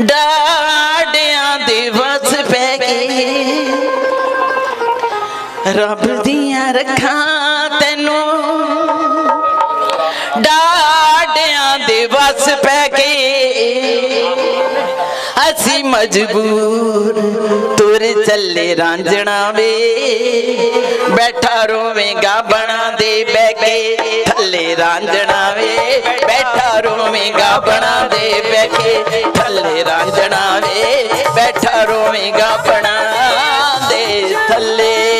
ਡਾੜਿਆਂ ਦੇ ਵਸ ਪੈ ਗਏ। ਰੱਬ ਦੀਆਂ ਰੱਖਾਂ ਅਸੀਂ ਮਜਬੂਰ, ਤੁਰ ਚੱਲੇ ਰਾਂਝਣਾ ਵੇ। ਬੈਠਾ ਰੋਵੇਂਗਾ ਬਣਾ ਦੇ ਬਹਿ ਕੇ, ਥੱਲੇ ਰਾਂਝਣਾ ਵੇ। ਬੈਠਾ ਰੋਵੇਂਗਾ ਬਣਾ ਦੇ ਬਹਿ ਕੇ, ਥੱਲੇ ਰਾਂਝਣਾ ਵੇ। ਬੈਠਾ ਰੋਵੇਂਗਾ ਬਣਾ ਦੇ, ਥੱਲੇ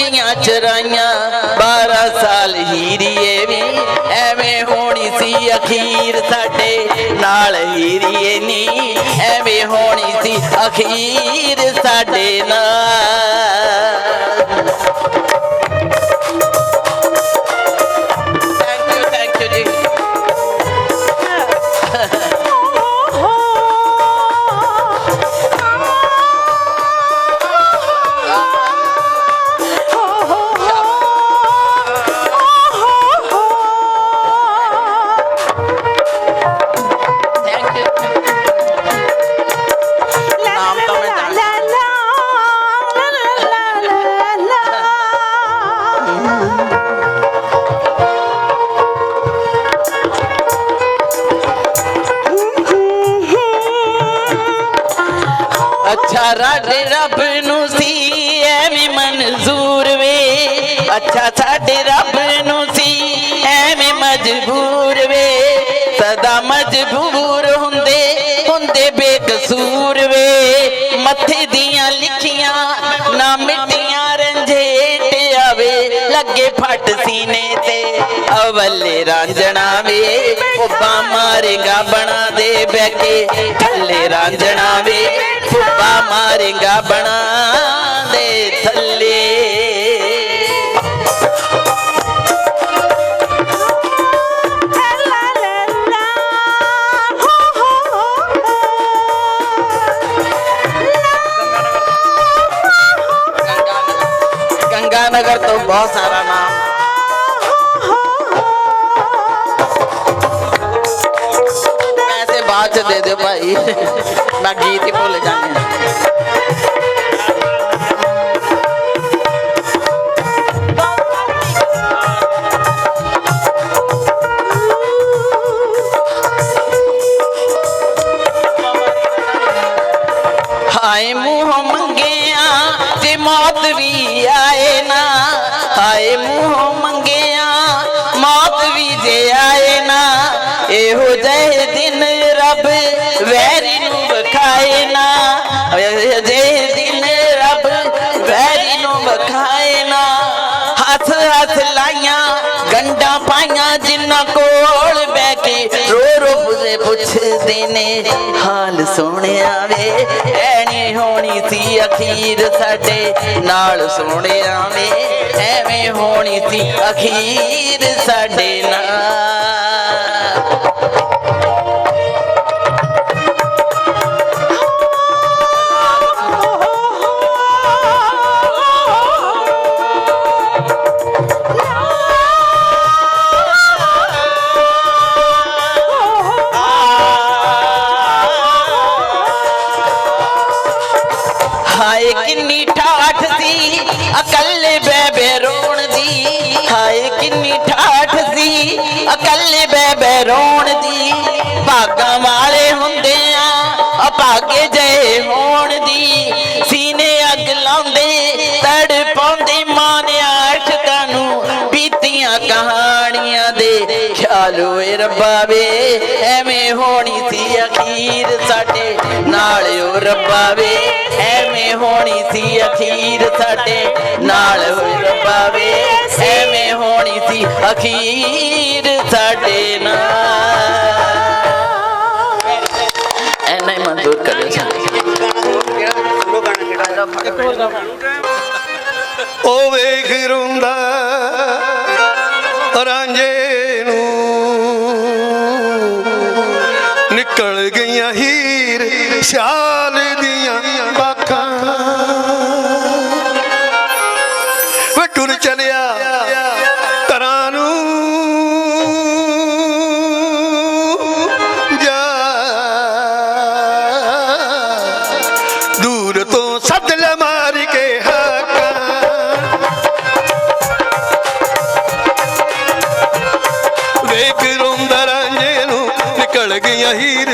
ਮੱਝੀਆਂ ਚਰਾਈਆਂ 12 ਸਾਲ ਹੀਰੀਏ ਵੀ ਐਵੇਂ ਹੋਣੀ ਸੀ ਅਖੀਰ ਸਾਡੇ ਨਾਲ ਹੀਰੀਏ ਨੀ। ਐਵੇਂ ਹੋਣੀ ਸੀ ਅਖੀਰ ਸਾਡੇ ਨਾਲ। ਅੱਛਾ ਰਾਡੇ ਰੱਬ ਨੂੰ ਸੀ, ਐਵੇਂ ਮਨਜ਼ੂਰ ਵੇ। ਅੱਛਾ, ਸਾਡੇ ਰੱਬ ਨੂੰ ਸੀ, ਐਵੇਂ ਮਜਬੂਰ ਵੇ। ਸਦਾ ਮਜਬੂਰ ਹੁੰਦੇ ਹੁੰਦੇ ਬੇਕਸੂਰ ਵੇ। ਮੱਥੇ ਦੀਆਂ ਲਿਖੀਆਂ ਨਾ ਮਿੱਟੀਆਂ ਰੰਝੇਟ ਆਵੇ ਲੱਗੇ ਫੱਟ ਸੀਨੇ ਤੇ ਅਵਲੇ ਰਾਂਝਣਾ ਵੇ। ਉਹ ਫੁੱਬਾ ਮਾਰੇਗਾ ਬਣਾ ਦੇ ਬਹਿ ਕੇ, ਥੱਲੇ ਰਾਂਝਣਾ ਵੇ। ਰਿੰਗਾ ਬਣਾ ਦੇ ਥੱਲੇ। ਗੰਗਾ ਨਗਰ ਤੋਂ ਬਹੁਤ ਸਾਰਾ ਨਾਮ। ਪੈਸੇ ਬਾਅਦ ਚ ਦੇ ਦਿਓ ਭਾਈ। ਮੈਂ ਗੀਤ ਹੀ ਭੁੱਲ ਜਾਂਦੀ। ਹਾਏ ਮੂੰਹ ਮੰਗਿਆ ਤੇ ਮੌਤ ਵੀ ਆਏ ਨਾ। ਹਾਏ ਮੂੰਹ ਮੰਗਿਆ, ਮੌਤ ਵੀ ਜੇ ਆਏ ਨਾ। ਇਹੋ ਜਿਹੇ ਦਿਨ ਰੱਬ ਵੈਰੀ ਨੂੰ ਵਿਖਾਏ ਨਾ। ਇਹੋ ਜਿਹੇ ਦਿਨ ਰੱਬ ਵੈਰੀ ਨੂੰ ਵਖਾਏ ਨਾ। ਹੱਥ ਹੱਥ ਲਾਈਆਂ ਗੰਡਾਂ ਪਾਈਆਂ ਜਿੰਨਾ ਕੋਲ ਬਹਿ ਕੇ ਰੋ ਰੋ ਪੁੱਛਦੇ ਨੇ, ਹਾਲ ਸੋਹਣਿਆ ਵੇ ਐਣੀ ਹੋਣੀ ਸੀ ਅਖੀਰ ਸਾਡੇ ਨਾਲ ਸੋਹਣਿਆ ਵੇ ਐਵੇਂ ਹੋਣੀ ਸੀ ਅਖੀਰ ਸਾਡੇ ਨਾਲ। ਕਿੰਨੀ ਠਾਠ ਸੀ? ਅਕਲ ਬੈਬੇ ਰੋਣ ਦੀ। ਹਾਏ, ਕਿੰਨੀ ਠਾਠ ਸੀ? ਅਕਲ ਬੈਬੇ ਰੋਣ ਦੀ। ਭਾਗਾਂ ਵਾਲੇ ਹੁੰਦੇ ਆ ਅਭਾਗੇ ਜਏ ਹੋਣ ਦੀ। ਸੀਨੇ ਅੱਗ ਲਾਉਂਦੇ ਖਿਆਲ ਓਏ ਰੱਬਾ ਵੇ, ਐਵੇਂ ਹੋਣੀ ਸੀ ਅਖੀਰ ਸਾਡੇ ਨਾਲ ਓ ਰੱਬਾ ਵੇ, ਐਵੇਂ ਹੋਣੀ ਸੀ ਅਖੀਰ ਸਾਡੇ ਨਾਲ ਓਏ ਰੱਬਾ ਵੇ, ਐਵੇਂ ਹੋਣੀ ਸੀ ਅਖੀਰ ਸਾਡੇ ਨਾਲ। ਐਨਾ ਹੀ ਮਨਜ਼ੂਰ ਕਰਿਓ ਜੀ। ਉਹ ਵੇਖ ਰੋਂਦਾ Russia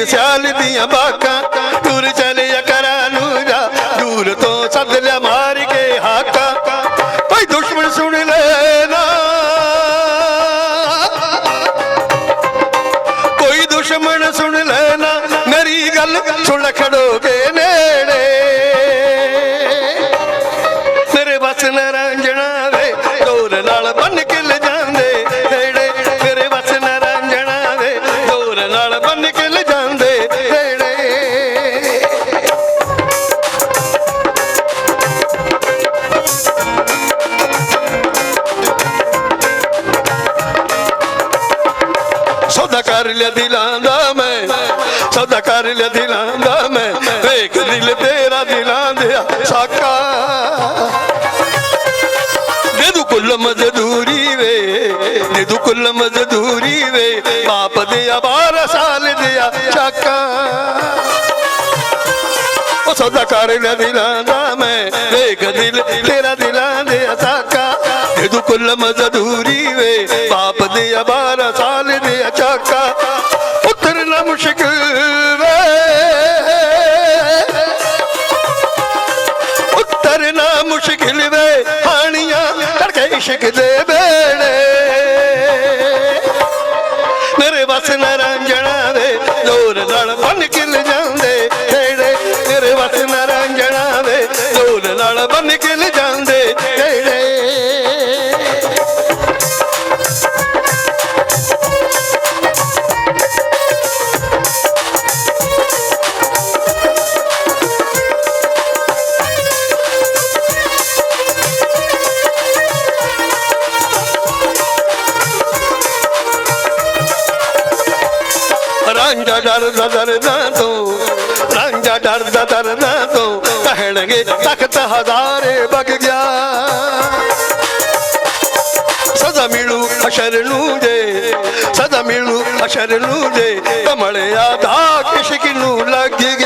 ਸਿਆਲ ਦੀਆਂ ਬਾਕਾਂ। ਟੁਰ ਚਲਿਆ ਕਰਾਂ ਲਿਆ ਦਿਲਾਂ ਦਾ ਮੈਂ। ਸੌਦਾ ਕਰ ਲਿਆ ਦਿਲਾਂ ਦਾ ਮੈਂ। ਵੇਖ ਦਿਲ ਤੇਰਾ ਦਿਲਾਂ ਦੇ ਸਾਕਾ। ਦੇ ਕੁੱਲ ਮਜ਼ਦੂਰੀ ਵੇ ਦੇ ਕੁੱਲ ਮਜ਼ਦੂਰੀ ਵੇ, ਬਾਪ ਦੇ ਬਾਰ ਸਾਲ ਦਿਆ ਚਾਕਾ ਉਹ ਸੌਦਾ ਕਰ ਲਿਆ ਦਿਲਾਂ ਦਾ ਮੈਂ। ਵੇਖ ਦਿਲ ਤੇਰਾ ਦਿਲਾਂ ਦੇ ਸਾਕਾ। ਦੇ ਕੁੱਲ ਮਜ਼ਦੂਰੀ ਕਰਕੇ ਦੇ ਬੇੜੇ। ਮੇਰੇ ਵਸ ਨਰੰਜਣਾ ਵੇ ਲੋਰ ਨਾਲ ਬੰਨ ਕੇ ਡਰਦਾ ਡਰਦਾ ਤੋਂ। ਰਾਂਝਾ ਡਰਦਾ ਡਰਦਾ ਤੂੰ। ਕਹਿਣਗੇ, ਤਖਤ ਹਜ਼ਾਰੇ ਬਗ ਗਿਆ। ਸਦਾ ਮਿਲੂ ਅਸ਼ਰ ਨੂੰ ਜੇ ਸਦਾ ਮਿਲੂ ਅਸ਼ਰ ਨੂੰ ਜੇ ਕਮਲਿਆ ਦਾ ਕਿਸ਼ਕ ਨੂੰ ਲੱਗ ਗਿਆ।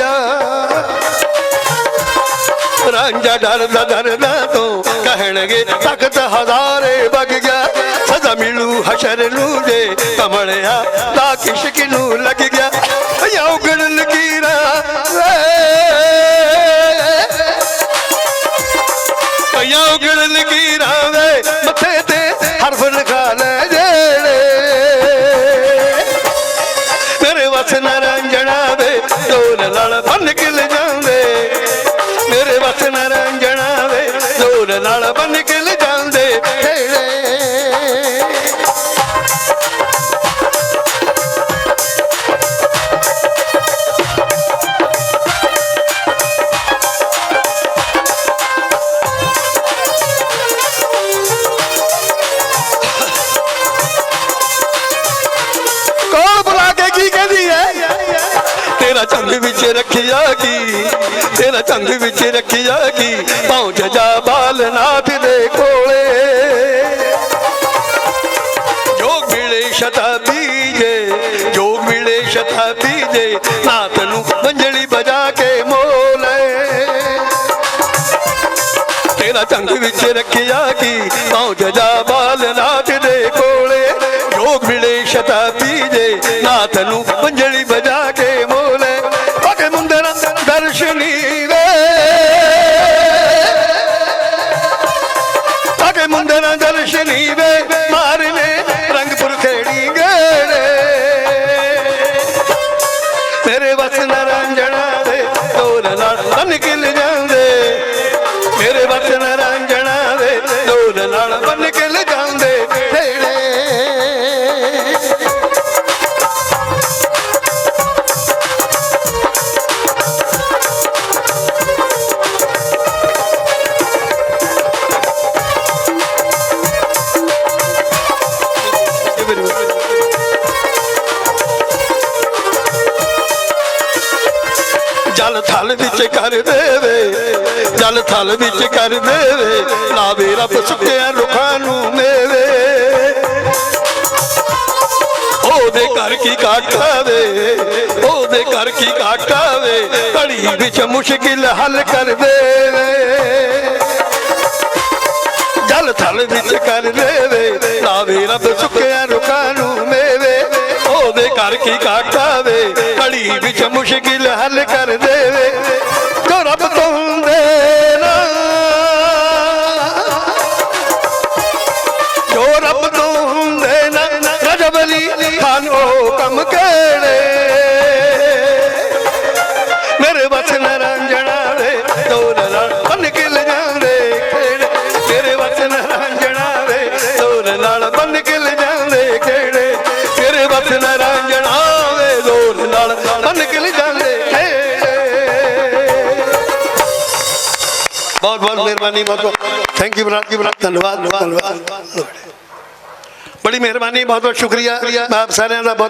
ਰਾਂਝਾ ਡਰਦਾ ਡਰਦਾ ਤੋਂ ਕਹਿਣਗੇ ਤਖਤ ਹਜ਼ਾਰੇ ਵਗ ਗਿਆ ਸਦਾ ਮਿਲੂ ਹਸ਼ਰ ਨੂੰ ਜੇ ਕਮਲਿਆ ਦਾ ਕਿਸ਼ਕ ਨੂੰ ਲੱਗ ਗਿਆ ਯਾ ਨਾਲ ਬੰਨ ਕੇ ਜਾਂਦੇ ਢੇੜੇ ਕੌਣ ਬੁਲਾ ਕੇ ਕੀ ਕਹਿੰਦੀ ਹੈ ਤੇਰਾ ਚੰਗ ਵਿੱਚ ਰੱਖਿਆ ਕੀ? ਤੇਰਾ ਚੰਗ ਵਿੱਚ ਰੱਖਿਆ ਕੀ? ਪਹੁੰਚ ਜਾ ਬਾਲਨਾਥ ਦੇ ਕੋਲੇ। ਜੋਗ ਮਿਲੇ ਸ਼ਤਾਬੀ ਜੇ ਜੋਗ ਮਿਲੇ ਸ਼ਤਾ ਜੇ, ਨਾਥ ਨੂੰ ਮੰਜਲੀ ਬਜਾ ਕੇ ਮੋਲੇ ਤੇਰਾ ਚੰਗ ਵਿੱਚ ਰੱਖਿਆ ਕੀ? ਪਹੁੰਚ ਜਜਾ ਬਾਲਨਾਥ ਦੇ ਕੋਲੇ। ਜੋਗ ਮਿਲੇ ਸ਼ਤਾਬੀ ਜੇ, ਨਾਥ ਨੂੰ ਮੰਜਲੀ ਬਜਾ ਕੇ ਮੋਲੇ ਪਗੇ ਮੁੰਦਰਾ ਦਰਸ਼ਨੀ ਕਰ ਦੇਵੇ ਜਲ ਥਲ ਵਿੱਚ ਕਰ ਦੇਵੇ ਲਾਵੇ ਰੱਬ ਸੁੱਕਿਆ ਰੁੱਖਾਂ ਨੂੰ ਮੇਵੇ। ਉਹਦੇ ਘਰ ਕੀ ਕਾਟਾ ਵੇ। ਉਹਦੇ ਘਰ ਕੀ ਕਾਟਾ ਵੇ। ਘੜੀ ਵਿੱਚ ਮੁਸ਼ਕਿਲ ਹੱਲ ਕਰ ਦੇਵੇ ਜਲ ਥਲ ਵਿੱਚ ਕਰ ਦੇਵੇ ਲਾਵੇ ਰੱਬ ਸੁੱਕਿਆ ਰੁੱਖਾਂ ਨੂੰ ਮੇਵੇ। ਉਹਦੇ ਘਰ ਕੀ ਕਾਟਾ ਵੇ। ਘੜੀ ਵਿੱਚ ਮੁਸ਼ਕਿਲ ਹੱਲ ਕਰ ਦੇ ਮਿਹਰਬਾਨੀ ਬਹੁਤ ਥੈਂਕ ਯੂ ਬਰਾ ਧੰਨਵਾਦ ਧੰਨਵਾਦ ਬੜੀ ਮਿਹਰਬਾਨੀ ਬਹੁਤ ਬਹੁਤ ਸ਼ੁਕਰੀਆ। ਆਪ ਸਾਰਿਆਂ ਦਾ ਬਹੁਤ